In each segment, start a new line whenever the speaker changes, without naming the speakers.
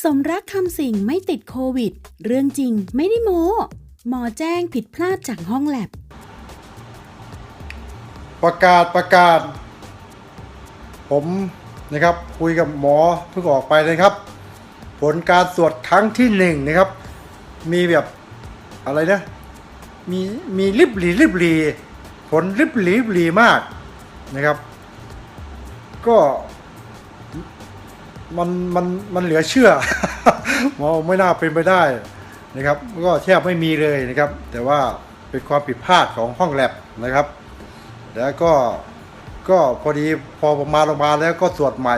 สมรักคำสิ่งไม่ติดโควิด เรื่องจริงไม่ได้โม้หมอแจ้งผิดพลาดจากห้องแลบ
ประกาศประกาศ ผมนะครับคุยกับหมอเพิ่งออกไปนะครับ ผลการตรวจครั้งที่หนึ่งนะครับ มีแบบอะไรนะ มีมีริบหลีริบหลีผลริบหลีริบหลีมากนะครับ ก็ มันมันมันเหลือเชื่อหมอไม่น่าเป็นไปได้นะครับ ก็แทบไม่มีเลยนะครับ แต่ว่าเป็นความผิดพลาดของห้องแลบนะครับ แล้วก็ก็พอดีพอมาโรงพยาแล้วก็ตรวจใหม่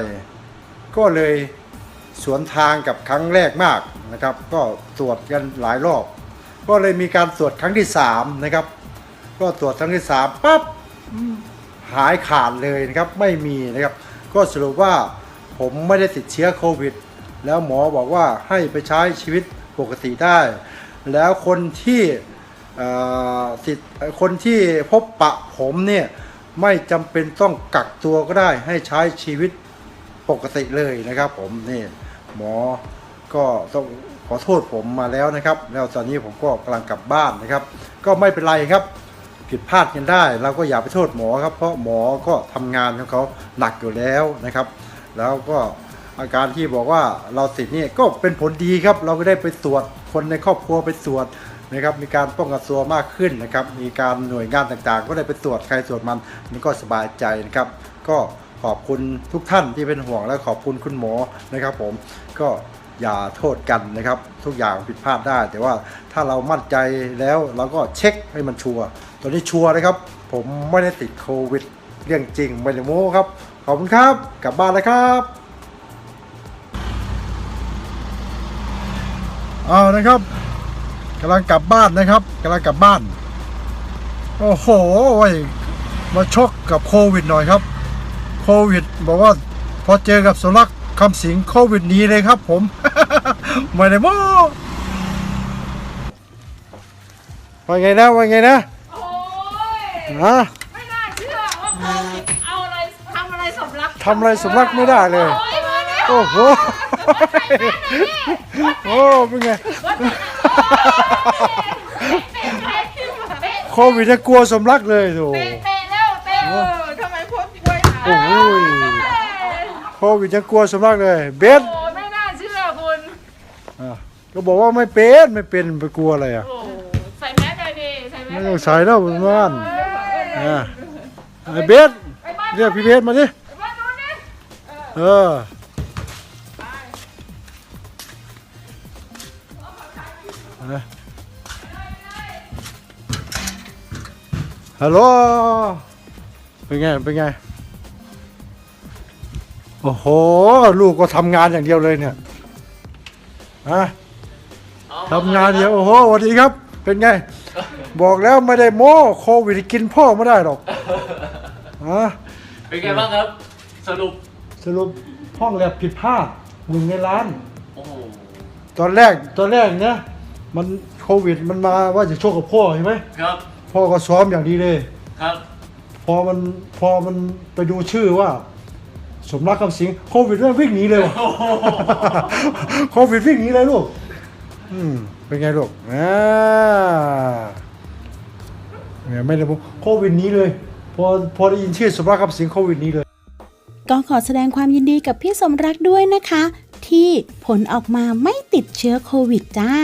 ก็เลยสวนทางกับครั้งแรกมากนะครับ ก็ตรวจกันหลายรอบ ก็เลยมีการตรวจครั้งที่สามนะครับ ก็ตรวจครั้งที่สามปั๊บหายขาดเลยนะครับ ไม่มีนะครับ ก็สรุปว่า ผมไม่ได้ติดเชื้อโควิด แล้วหมอบอกว่าให้ไปใช้ชีวิตปกติได้ แล้วคนที่ติดคนที่พบปะผมเนี่ยไม่จำเป็นต้องกักตัวก็ได้ให้ใช้ชีวิตปกติเลยนะครับ ผมนี่หมอก็ต้องขอโทษผมมาแล้วนะครับ แล้วตอนนี้ผมก็กำลังกลับบ้านนะครับ ก็ไม่เป็นไรครับ ผิดพลาดกันได้ เราก็อย่าไปโทษหมอครับ เพราะหมอก็ทำงานของเขาหนักอยู่แล้วนะครับ แล้วก็อาการที่บอกว่าเราติดนี่ก็เป็นผลดีครับ เราก็ได้ไปตรวจคนในครอบครัวไปตรวจนะครับมีการป้องกันตัวมากขึ้นนะครับ มีการหน่วยงานต่างๆ ก็ได้ไปตรวจใครตรวจมันมันก็สบายใจนะครับ ก็ขอบคุณทุกท่านที่เป็นห่วงและขอบคุณคุณหมอนะครับ ผมก็อย่าโทษกันนะครับ ทุกอย่างผิดพลาดได้ แต่ว่าถ้าเรามั่นใจแล้วเราก็เช็คให้มันชัวร์ตอนนี้ชัวร์นะครับ ผมไม่ได้ติดโควิด เรื่องจริงไม่ได้โม้ครับ ขอบคุณครับ กลับบ้านแล้วครับเอานะครับกำลังกลับบ้านนะครับกำลังกลับบ้าน โอ้โหเว้ยมาชกกับโควิดหน่อยครับ โควิด บอกว่าพอเจอกับสุรักษ์คำสิงโควิดหนี้เลยครับ ผมไม่ได้โม้ว่าไงนะว่าไงนะ
โอ้ย
ฮะ ทำอะไรสมรักไม่ได้เลย
โอ้ยมาเนี่ย
โอ้โห โอ้เป็นไง โควิดจะกลัวสมรักเลยโถ
เตะเตะแล้วเตะเออทำไมพดกล้วยหา
โอ้โหโควิดจะกลัวสมรักเลย เบส
โอ้ยไม่น่าเชื่อคุณ
อะก็บอกว่าไม่เป็นไม่เป็นไปกลัวอะไรอะ
โอ้ใส่แมสเลยดิใส่แม
ไม่
ส
ต้องใส่แล้วบนบ้านอะไอ้เบส
ไปบ้าน
เรียกพี่เบสมาดิ
ไปบ้านนู้นดิ
เอออะฮัลโหล เป็นไง เป็นไง โอ้โห ลูกก็ทำงานอย่างเดียวเลยเนี่ยฮะทำงานเดียว โอ้โหสวัสดีครับ เป็นไง บอกแล้วไม่ได้โม้โควิดกินพ่อไม่ได้หรอกฮะ
เป็นไงบ้างครับ สรุป
สรุปห้องแลบผิดพลาดหนึ่งในล้าน
โอ้โห
ตอนแรกตอนแรกเนี่ยมันโควิดมันมาว่าจะโชคกับพ่อใช่ไหม
ครับ
พ่อก็ซ้อมอย่างดีเลย
ครับ
พอมันพอมันไปดูชื่อว่า สมรักคำสิงโควิดเรื่องวิ่งหนีเลยว่ะ
โอ้โห
โควิดวิ่งหนีเลยลูก อืม เป็นไงลูกอ่าเนี่ยไม่ได้บอกโควิดหนี้เลย พอพอได้ยินชื่อสมรักคำสิงโควิดหนี้เลย
ก็ขอแสดงความยินดีกับพี่สมรักด้วยนะคะ ที่ผลออกมาไม่ติดเชื้อโควิดจ้า